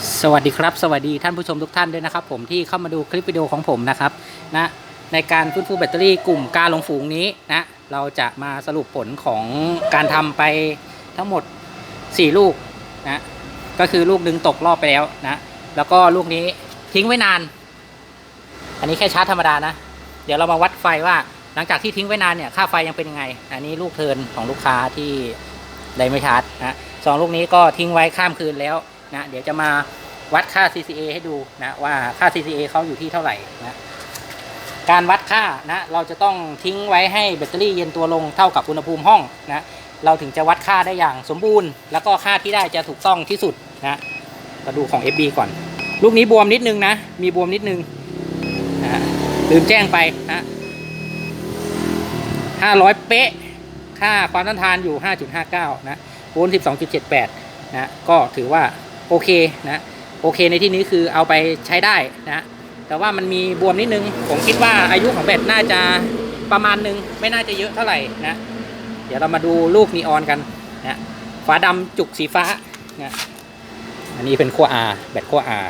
สวัสดีครับสวัสดีท่านผู้ชมทุกท่านด้วยนะครับ ผมที่เข้ามาดูคลิปวิดีโอของผมนะครับนะในการฟื้นฟูแบตเตอรี่กลุ่มการหลงฝูงนี้นะเราจะมาสรุปผลของการทำไปทั้งหมด 4 ลูกนะก็คือลูกหนึ่งตกรอบไปแล้วนะแล้วก็ลูกนี้ทิ้งไว้นาน อันนี้แค่ชาร์จธรรมดานะ เดี๋ยวเรามาวัดไฟว่าหลังจากที่ทิ้งไว้นานเนี่ยค่าไฟยังเป็นยังไง อันนี้ลูกเทินของลูกค้าที่ได้ไม่ชาร์จนะสองลูกนี้ก็ทิ้งไว้ข้ามคืนแล้ว นะเดี๋ยวจะมาวัดค่า CCA ให้ดูนะว่าค่า CCA เขาอยู่ที่เท่าไหร่นะการวัดค่านะเราจะต้องทิ้งไว้ให้แบตเตอรี่เย็นตัวลงเท่ากับอุณหภูมิห้องนะเราถึงจะวัดค่าได้อย่างสมบูรณ์ แล้วก็ค่าที่ได้จะถูกต้องที่สุดนะมาดูของ FB ก่อน ลูกนี้บวมนิดนึงนะ มีบวมนิดนึงนะลืมแจ้งไปนะ500 เป๊ะ ค่าความต้านทานอยู่ 5.59 นะโวลต์12.78 นะ ก็ถือว่า โอเคนะโอเคในที่นี้คือเอาไปใช้ได้นะแต่ว่ามันมีบวมนิดนึง ผมคิดว่าอายุของแบตน่าจะประมาณนึง ไม่น่าจะเยอะเท่าไหร่นะเดี๋ยวเรามาดูลูกนีออนกันนะฝาดำจุกสีฟ้านะอันนี้เป็นขั้ว R แบตขั้ว R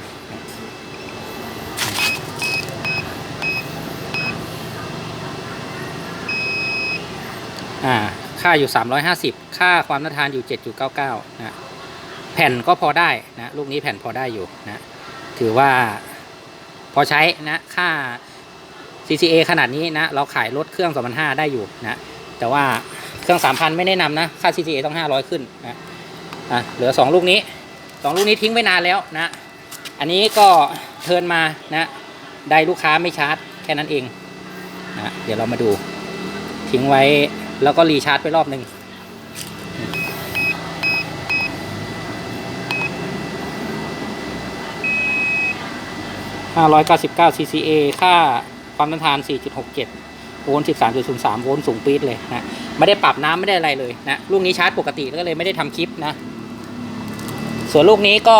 อ่า ค่าอยู่ 350 ค่าความต้าทานอยู่ 7.99นะ แผ่นก็พอได้นะลูกนี้แผ่นพอได้อยู่นะถือว่าพอใช้นะค่า CCA ขนาดนี้นะเราขายรถเครื่อง 2,500 ได้อยู่นะแต่ว่าเครื่อง 3,000 ไม่แนะนำนะค่า CCA ต้อง 500 ขึ้นนะอะเหลือ 2 ลูกนี้ 2 ลูกนี้ทิ้งไว้นานแล้วนะอันนี้ก็เทิร์นมานะได้ลูกค้าไม่ชาร์จแค่นั้นเองนะเดี๋ยวเรามาดูทิ้งไว้แล้วก็รีชาร์จไปรอบหนึ่ง 599 CCA ค่าความต้านทาน 4.67 โวลต์ 13.03 โวลต์สูงปี๊ดเลยนะ ไม่ได้ปรับน้ำไม่ได้อะไรเลยนะ ลูกนี้ชาร์จปกติก็เลยไม่ได้ทำคลิปนะ ส่วนลูกนี้ก็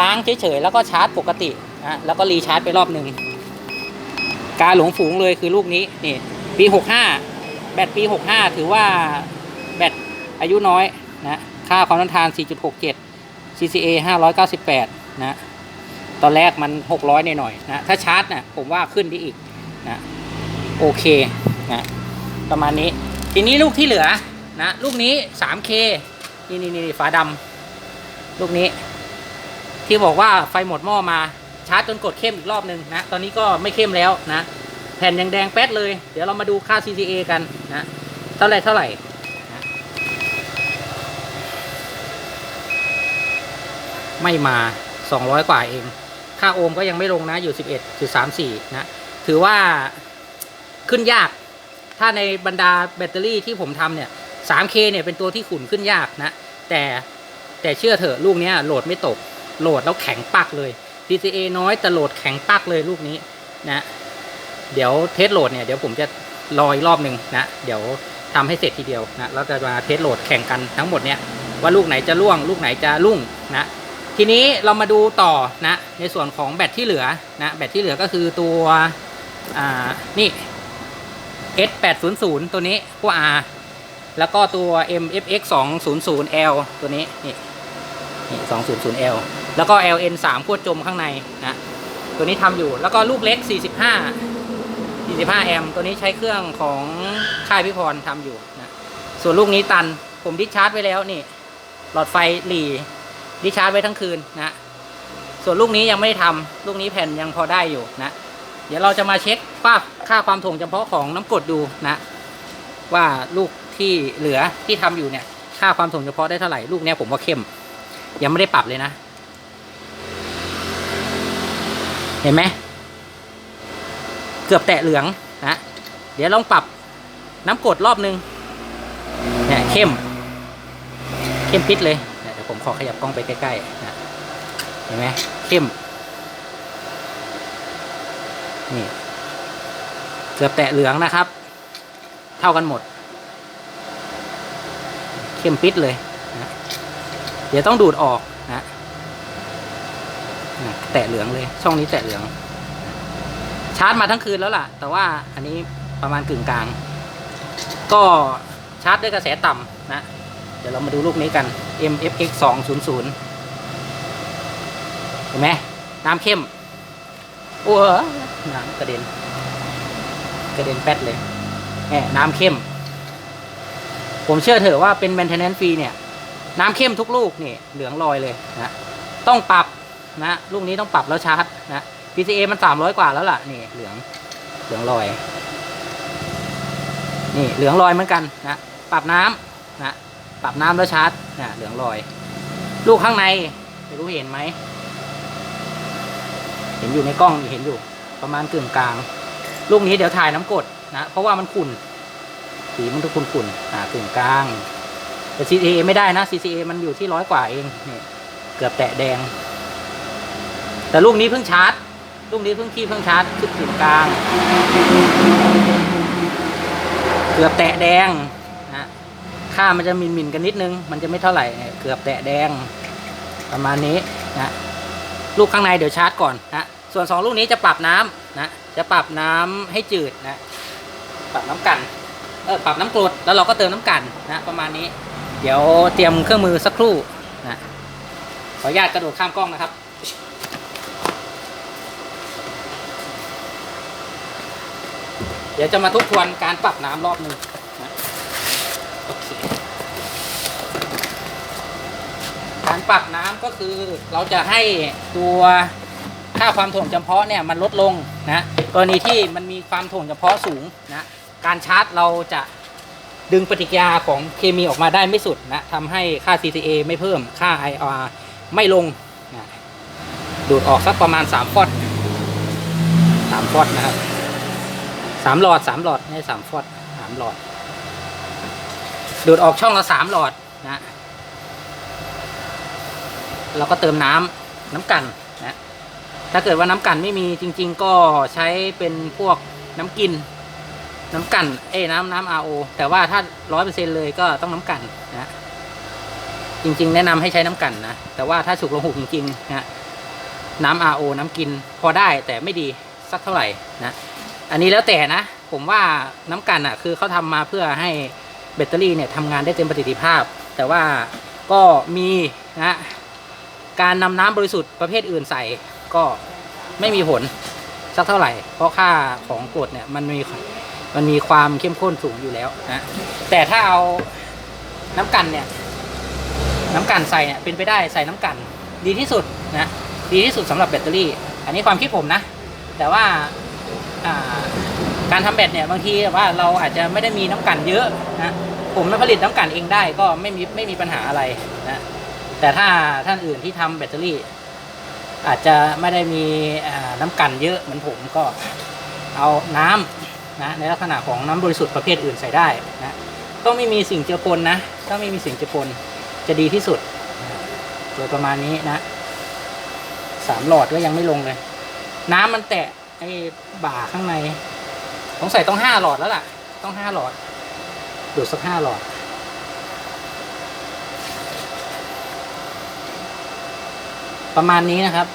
ล้างเฉยๆ แล้วก็ชาร์จปกตินะแล้วก็รีชาร์จไปรอบหนึ่ง การหลงฝูงเลยคือลูกนี้นี่ปี 65 แบตปี 65 ถือว่าแบตอายุน้อยนะ ค่าความต้านทาน 4.67 CCA 598 นะ ตอนแรกมัน 600หน่อยๆนะถ้าชาร์จนะผมว่าขึ้นได้อีกนะโอเคนะประมาณนี้ ทีนี้ลูกที่เหลือนะลูกนี้ 3K นี่นี่นี่ฝาดำลูกนี้ ที่บอกว่าไฟหมดหม้อมาชาร์จจนกดเข้มอีกรอบหนึ่งนะตอนนี้ก็ไม่เข้มแล้วนะแผ่นยังแดงแป๊ดเลย เดี๋ยวเรามาดูค่า CCA กันนะเท่าไหร่เท่าไหร่นะไม่มา 200 กว่าเอง ค่าโอห์มก็ยังไม่ลงนะอยู่ 11.34 นะ ถือว่าขึ้นยาก ถ้าในบรรดาแบตเตอรี่ที่ผมทำเนี่ย 3K เนี่ยเป็นตัวที่ขุนขึ้นยากนะ แต่แต่เชื่อเถอะลูกเนี้ยโหลดไม่ตก โหลดแล้วแข็งปักเลย DCA น้อยแต่โหลดแข็งปักเลยลูกนี้นะ เดี๋ยวเทสโหลดเนี่ยเดี๋ยวผมจะรออีกรอบหนึ่งนะ เดี๋ยวทำให้เสร็จทีเดียวนะแล้วจะมาเทสโหลดแข่งกันทั้งหมดเนี่ยว่าลูกไหนจะล่วง ลูกไหนจะรุ่งนะ ทีนี้เรามาดูต่อนะในส่วนของแบตที่เหลือนะแบตที่เหลือก็คือตัวอ่านี่ S 8 0 0 ตัวนี้พวก R แล้วก็ตัว MFX 2 0 0 L ตัวนี้นี่นี่ 2 0 0 L แล้วก็ LN 3ขั้วจมข้างในนะตัวนี้ทำอยู่แล้วก็ลูกเล็ก 45 45 แอมตัวนี้ใช้เครื่องของค่ายพิพรทำอยู่นะส่วนลูกนี้ตันผมดิชาร์จไว้แล้วนี่ หลอดไฟหลี ดิชาร์จไว้ทั้งคืนนะส่วนลูกนี้ยังไม่ได้ทำลูกนี้แผ่นยังพอได้อยู่นะ เดี๋ยวเราจะมาเช็คค่าค่าความถ่วงเฉพาะของน้ำกรดดูนะ ว่าลูกที่เหลือที่ทำอยู่เนี่ย ค่าความถ่วงเฉพาะได้เท่าไหร่ลูกเนี้ยผมว่าเข้ม ยังไม่ได้ปรับเลยนะ เห็นไหมเกือบแตะเหลืองนะเดี๋ยวลองปรับน้ำกรดรอบนึงเนี่ยเข้ม เข้มปิดเลย ผมขอขยับกล้องไปใกล้ๆนะเห็นไหมเข้ม นี่ เกือบแตะเหลืองนะครับ เท่ากันหมด เข้มปิดเลยนะเดี๋ยวต้องดูดออกนะนะแตะเหลืองเลย ช่องนี้แตะเหลือง ชาร์จมาทั้งคืนแล้วล่ะ แต่ว่าอันนี้ประมาณกึ่งกลาง ก็ชาร์จด้วยกระแสต่ำนะ เดี๋ยวเรามาดูลูกนี้กัน MFX 200เห็นไหมน้ำเข้มโอ้ยน้ำกระเด็น กระเด็นแป๊ดเลยแหมน้ำเข้ม ผมเชื่อเถอะว่าเป็น maintenance fee เนี่ย น้ำเข้มทุกลูกนี่เหลืองลอยเลยนะต้องปรับนะลูกนี้ต้องปรับแล้วชาร์จนะ PCA มันสามร้อยกว่าแล้วล่ะนี่เหลืองเหลืองลอย นี่เหลืองลอยเหมือนกันนะปรับน้ำ ปรับน้ำแล้วชาร์จนะเหลืองลอย ลูกข้างในไม่รู้เห็นไหม เห็นอยู่ในกล้องเห็นอยู่ ประมาณกึ่งกลาง ลูกนี้เดี๋ยวถ่ายน้ำกรดนะเพราะว่ามันขุ่นสีมันทุกขุ่นๆอ่ากึ่งกลางแต่ CCA ไม่ได้นะ CCA มันอยู่ที่ร้อยกว่าเองนี่เกือบแตะแดง แต่ลูกนี้เพิ่งชาร์จลูกนี้เพิ่งขี้เพิ่งชาร์จขึ้นกึ่งกลาง เกือบแตะแดง ค่ามันจะมินมินกันนิดนึง มันจะไม่เท่าไหร่เกือบแตะแดง ประมาณนี้นะลูกข้างในเดี๋ยวชาร์จก่อนนะส่วนสองลูกนี้จะปรับน้ำนะจะปรับน้ำให้จืดนะปรับน้ำกันเออปรับน้ำกรดแล้วเราก็เติมน้ำกันนะประมาณนี้ เดี๋ยวเตรียมเครื่องมือสักครู่นะขออนุญาตกระโดดข้ามกล้องนะครับเดี๋ยวจะมาทบทวนการปรับน้ำรอบหนึ่งนะโอเค การ ปรับน้ำก็คือเราจะให้ตัวค่าความถ่วงจำเพาะเนี่ยมันลดลงนะกรณีที่มันมีความถ่วงจำเพาะสูงนะการชาร์จเราจะดึงปฏิกิริยาของเคมีออกมาได้ไม่สุดนะทำให้ค่า CCA ไม่เพิ่มค่า IR ไม่ลงนะดูดออกสักประมาณ 3 ฟอต3ฟอตนะครับสามหลอดสามหลอดใช่สามฟอตสามหลอด ดูดออกช่องละสามหลอดนะ เราก็เติมน้ำน้ำกันนะถ้าเกิดว่าน้ำกันไม่มีจริง ๆ ก็ใช้เป็นพวกน้ำกิน น้ำกัน เอ้น้ำน้ำ RO แต่ว่าถ้าร้อยเปอร์เซ็นเลยก็ต้องน้ำกันนะจริง ๆ แนะนำให้ใช้น้ำกันนะแต่ว่าถ้าฉุกลงหุกจริงๆนะน้ำ RO น้ำกินพอได้แต่ไม่ดีสักเท่าไหร่นะอันนี้แล้วแต่นะผมว่าน้ำกันอะคือเขาทำมาเพื่อให้แบตเตอรี่เนี่ยทำงานได้เต็มประสิทธิภาพ แต่ว่าก็มีนะ การนำน้ำบริสุทธิ์ประเภทอื่นใส่ก็ไม่มีผลสักเท่าไหร่ เพราะค่าของกรดเนี่ยมันมีมันมีความเข้มข้นสูงอยู่แล้วนะแต่ถ้าเอาน้ำกันเนี่ย น้ำกันใส่เนี่ยเป็นไปได้ใส่น้ำกัน ดีที่สุดนะดีที่สุดสำหรับแบตเตอรี่ อันนี้ความคิดผมนะ แต่ว่าการทำแบตเนี่ยบางทีว่าเราอาจจะไม่ได้มีน้ำกันเยอะนะผมไม่ผลิตน้ำกันเองได้ก็ไม่มีไม่มีปัญหาอะไรนะ แต่ถ้าท่านอื่นที่ทำแบตเตอรี่ อาจจะไม่ได้มีอ่าน้ำกันเยอะเหมือนผมก็เอาน้ำนะในลักษณะของน้ำบริสุทธิ์ประเภทอื่นใส่ได้นะต้องไม่มีสิ่งเจือปนนะถ้าไม่มีสิ่งเจือปนจะดีที่สุดนะโดยประมาณนี้นะสามหลอดก็ยังไม่ลงเลย น้ำมันแตะไอ้บ่าข้างในสงสัยต้องห้าหลอดแล้วล่ะ ต้องห้าหลอดดูดสักห้าหลอด ประมาณนี้นะครับ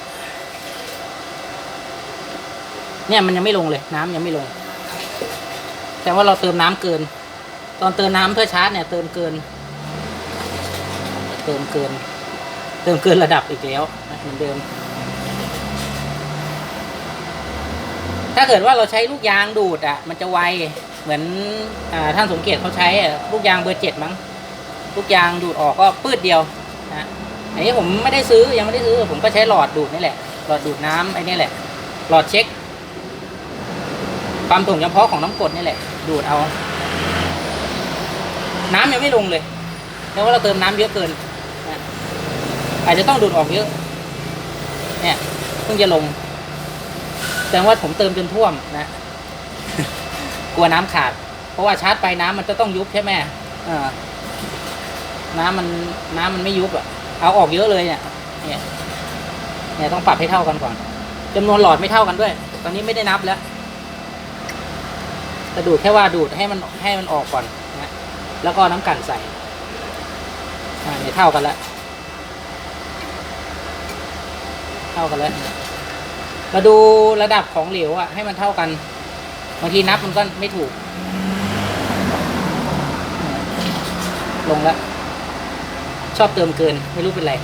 เนี่ยมันยังไม่ลงเลย น้ำยังไม่ลง แต่ว่าเราเติมน้ำเกิน ตอนเติมน้ำเพื่อชาร์จเนี่ยเติมเกิน เติมเกิน เติมเกินระดับอีกแล้วเหมือนเดิม ถ้าเกิดว่าเราใช้ลูกยางดูดอะ มันจะไวเหมือนอท่านสมเกียรติเขาใช้ลูกยางเบอร์เจ็ดมั้งลูกยางดูดออกก็ปืดเดียวนะ อันนี้ผมไม่ได้ซื้อยังไม่ได้ซื้อ ผมก็ใช้หลอดดูดนี่แหละ หลอดดูดน้ำไอ้นี่แหละ หลอดเช็ค ความถ่วงเฉพาะของน้ำกดนี่แหละ ดูดเอา น้ำยังไม่ลงเลยแล้วว่าเราเติมน้ำเยอะเกินอาจจะต้องดูดออกเยอะ เนี่ยเพิ่งจะลงแสดงว่าผมเติมจนท่วมนะ กลัวน้ำขาด เพราะว่าชาร์จไปน้ำมันจะต้องยุบใช่ไหมน้ำมันน้ำมันไม่ยุบอะ เอาออกเยอะเลยเนี่ย เนี่ย เนี่ยต้องปรับให้เท่ากันก่อนจำนวนหลอดไม่เท่ากันด้วย ตอนนี้ไม่ได้นับแล้วแต่ดูดแค่ว่าดูดให้มันให้มันออกก่อนนะแล้วก็น้ำกันใส่อ่าเนี่ยเท่ากันแล้วเท่ากันแล้วมาดูระดับของเหลวอะ ให้มันเท่ากันบางทีนับมันก็ไม่ถูก ลงแล้ว ชอบเติมเกินไม่รู้เป็นไร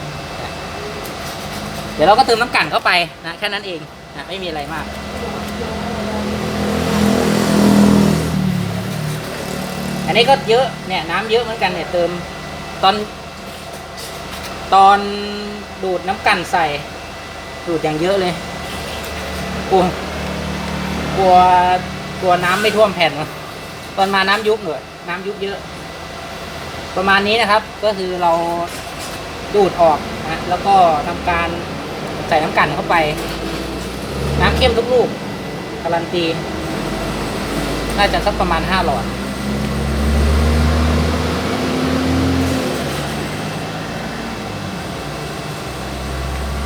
เดี๋ยวเราก็เติมน้ำกั่นเข้าไปนะแค่นั้นเองนะไม่มีอะไรมาก อันนี้ก็เยอะเนี่ยน้ำเยอะเหมือนกันเนี่ยเติมตอน ตอนดูดน้ำกั่นใส่ ดูดอย่างเยอะเลยกลัวกลัวกลัวน้ำไม่ท่วมแผ่น ตอนมาน้ำยุบหน่อยน้ำยุบเยอะ ประมาณนี้นะครับก็คือเราดูดออกนะแล้วก็ทำการใส่น้ำกันเข้าไป น้ำเข้มทุกลูกการันตี น่าจะสักประมาณห้าหลอด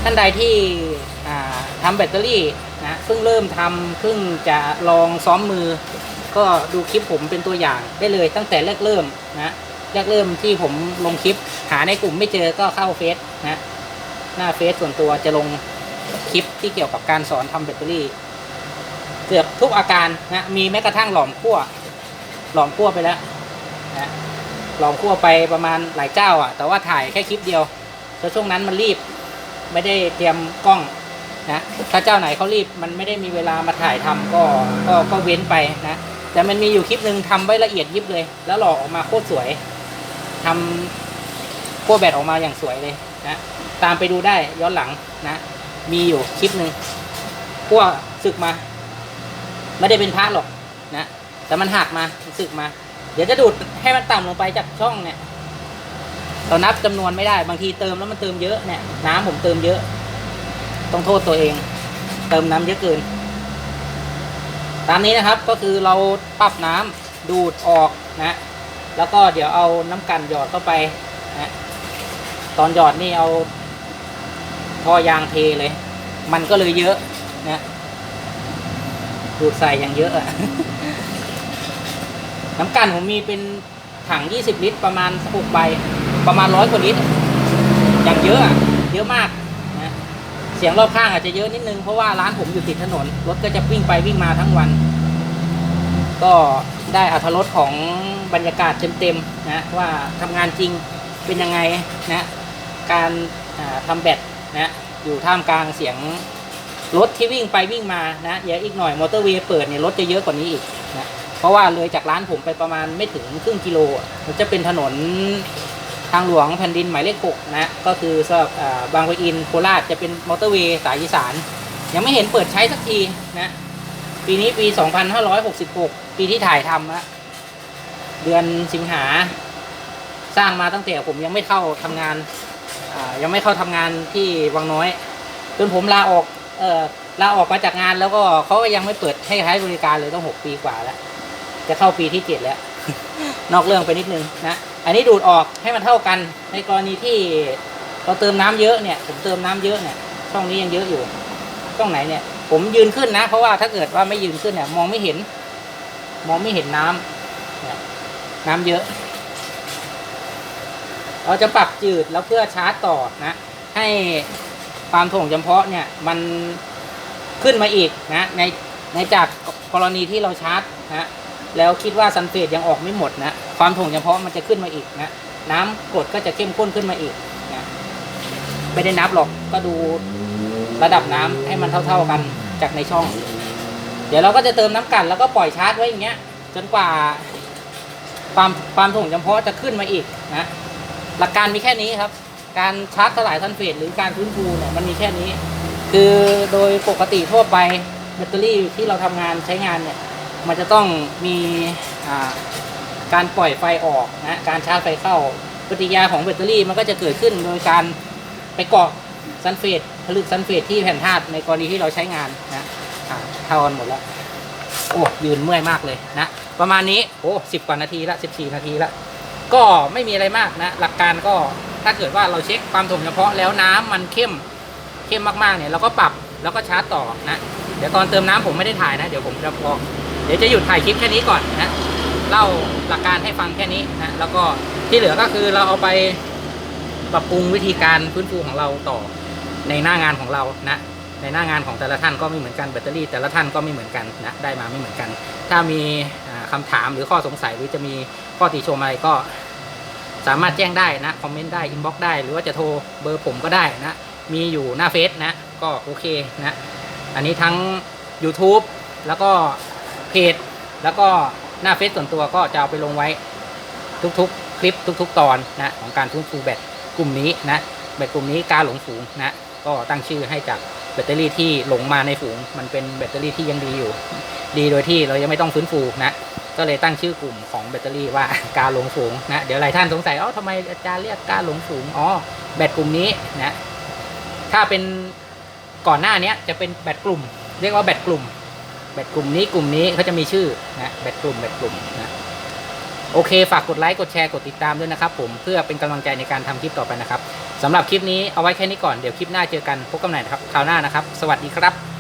ท่านใดที่ทำแบตเตอรี่นะเพิ่งเริ่มทำเพิ่งจะลองซ้อมมือ ก็ดูคลิปผมเป็นตัวอย่างได้เลยตั้งแต่แรกเริ่มนะ แรกเริ่มที่ผมลงคลิป หาในกลุ่มไม่เจอก็เข้าเฟซนะหน้าเฟซส่วนตัวจะลงคลิปที่เกี่ยวกับการสอนทำแบตเตอรี่ เกือบทุกอาการนะมีแม้กระทั่งหลอมขั้วหลอมขั้วไปแล้วนะหลอมขั้วไปประมาณหลายเจ้าอะ แต่ว่าถ่ายแค่คลิปเดียวแล้วช่วงนั้นมันรีบ ไม่ได้เตรียมกล้องนะถ้าเจ้าไหนเขารีบมันไม่ได้มีเวลามาถ่ายทำก็ก็ก็เว้นไปนะแต่มันมีอยู่คลิปหนึ่งทำไว้ละเอียดยิบเลย แล้วหลอกออกมาโคตรสวย ทำขั้วแบตออกมาอย่างสวยเลยนะตามไปดูได้ย้อนหลังนะ มีอยู่คลิปหนึ่งขั้วศึกมา ไม่ได้เป็นพระหรอกนะแต่มันหักมาสึกมา เดี๋ยวจะดูดให้มันต่ำลงไปจากช่องเนี่ยเรานับจำนวนไม่ได้บางทีเติมแล้วมันเติมเยอะเนี่ย น้ำผมเติมเยอะ ต้องโทษตัวเอง เติมน้ำเยอะเกิน ตามนี้นะครับก็คือเราปรับน้ำดูดออกนะ แล้วก็เดี๋ยวเอาน้ำกันหยอดเข้าไปนะตอนหยอดนี่เอาท่อยางเทเลย มันก็เลยเยอะนะดูดใส่อย่างเยอะอะน้ำกันผมมีเป็นถัง 20 ลิตร ประมาณ6ใบ ประมาณร้อยกว่าลิตรอย่างเยอะอะเยอะมากนะเสียงรอบข้างอาจจะเยอะนิดนึง เพราะว่าร้านผมอยู่ติดถนน รถก็จะวิ่งไปวิ่งมาทั้งวัน ก็ ได้อัธรสของบรรยากาศเต็มๆนะว่าทำงานจริงเป็นยังไงนะการอ่าทำแบตนะอยู่ท่ามกลางเสียงรถที่วิ่งไปวิ่งมานะเดี๋ยวอีกหน่อยมอเตอร์เวย์เปิดเนี่ยรถจะเยอะกว่านี้อีกนะเพราะว่าเลยจากร้านผมไปประมาณไม่ถึงครึ่งกิโลมันจะเป็นถนนทางหลวงแผ่นดินหมายเลขหกนะก็คือสำหรับบางปะอินโคราชจะเป็นมอเตอร์เวย์สายอีสานยังไม่เห็นเปิดใช้สักทีนะ ปีนี้ปี 2566 ปีที่ถ่ายทำนะเดือนสิงหาสร้างมาตั้งแต่ผมยังไม่เข้าทำงานอ่ายังไม่เข้าทำงานที่วังน้อยจนผมลาออกเออลาออกมาจากงานแล้วก็เขาก็ยังไม่เปิดให้ใช้บริการเลยต้องหกปีกว่าแล้ว จะเข้าปีที่เจ็ดแล้ว นอกเรื่องไปนิดนึงนะอันนี้ดูดออกให้มันเท่ากัน ในกรณีที่เราเติมน้ำเยอะเนี่ย ผมเติมน้ำเยอะเนี่ยช่องนี้ยังเยอะอยู่ช่องไหนเนี่ย ผมยืนขึ้นนะ เพราะว่าถ้าเกิดว่าไม่ยืนขึ้นเนี่ยมองไม่เห็น มองไม่เห็นน้ำเนี่ยน้ำเยอะ เราจะปรับจืดแล้วเพื่อชาร์จต่อนะ ให้ความถ่วงจำเพาะเนี่ยมันขึ้นมาอีกนะในในจากกรณีที่เราชาร์จนะแล้วคิดว่าซัลเฟตยังออกไม่หมดนะความถ่วงจำเพาะมันจะขึ้นมาอีกนะน้ำกรดก็จะเข้มข้นขึ้นมาอีกนะไม่ได้นับหรอกก็ดู ระดับน้ำให้มันเท่า ๆกันจากในช่อง เดี๋ยวเราก็จะเติมน้ำกลั่นแล้วก็ปล่อยชาร์จไว้อย่างเงี้ย จนกว่าความความถ่วงจำเพาะจะขึ้นมาอีกนะ หลักการมีแค่นี้ครับ การชาร์จสลายซัลเฟตหรือการฟื้นฟูเนี่ยมันมีแค่นี้ คือโดยปกติทั่วไปแบตเตอรี่ที่เราทำงานใช้งานเนี่ย มันจะต้องมีอ่าการปล่อยไฟออกนะการชาร์จไฟเข้าปฏิกิริยาของแบตเตอรี่มันก็จะเกิดขึ้นโดยการไปเกาะ ซัลเฟตผลึกซัลเฟตที่แผ่นธาตุในกรณีที่เราใช้งานนะอ่าเท่ากันหมดแล้ว โอ้ยืนเมื่อยมากเลยนะ ประมาณนี้โอ้สิบกว่านาทีละสิบสี่นาทีละก็ไม่มีอะไรมากนะ หลักการก็ถ้าเกิดว่าเราเช็คความถ่วงเฉพาะแล้วน้ำมันเข้มเข้มมากๆเนี่ยเราก็ปรับแล้วก็ชาร์จต่อนะเดี๋ยวตอนเติมน้ำผมไม่ได้ถ่ายนะ เดี๋ยวผมจะพอเดี๋ยวจะหยุดถ่ายคลิปแค่นี้ก่อนนะเล่าหลักการให้ฟังแค่นี้นะแล้วก็ที่เหลือก็คือเราเอาไปปรับปรุงวิธีการฟื้นฟูของเราต่อ ในหน้างานของเรานะในหน้างานของแต่ละท่านก็ไม่เหมือนกันแบตเตอรี่ แต่ละท่านก็ไม่เหมือนกันนะได้มาไม่เหมือนกัน ถ้ามีอ่าคำถามหรือข้อสงสัยหรือจะมีข้อติชมอะไรก็สามารถแจ้งได้นะคอมเมนต์ได้อินบ็อกซ์ได้ หรือว่าจะโทรเบอร์ผมก็ได้นะมีอยู่หน้าเฟซนะก็โอเคนะอันนี้ทั้ง YouTube แล้วก็เพจแล้วก็หน้าเฟซส่วนตัวก็จะเอาไปลงไว้ทุกๆ คลิปทุก ๆ ตอนนะของการฟื้นฟูแบตกลุ่มนี้นะแบตกลุ่มนี้การหลงฝูงนะ ก็ตั้งชื่อให้จากแบตเตอรี่ที่หลงมาในฝูง มันเป็นแบตเตอรี่ที่ยังดีอยู่ ดีโดยที่เรายังไม่ต้องฟื้นฟูนะก็เลยตั้งชื่อกลุ่มของแบตเตอรี่ว่าการหลงฝูงนะเดี๋ยวหลายท่านสงสัยอ้าทำไมอาจารย์เรียกการหลงฝูงอ๋อแบตกลุ่มนี้นะถ้าเป็นก่อนหน้านี้จะเป็นแบตกลุ่ม เรียกว่าแบตกลุ่ม แบตกลุ่มนี้กลุ่มนี้เขาจะมีชื่อนะแบตกลุ่มแบตกลุ่มนะโอเค ฝากกดไลค์ กดแชร์ กดติดตามด้วยนะครับผม เพื่อเป็นกำลังใจในการทำคลิปต่อไปนะครับ สำหรับคลิปนี้เอาไว้แค่นี้ก่อนเดี๋ยวคลิปหน้าเจอกันพบกันใหม่นะครับคราวหน้านะครับ สวัสดีครับ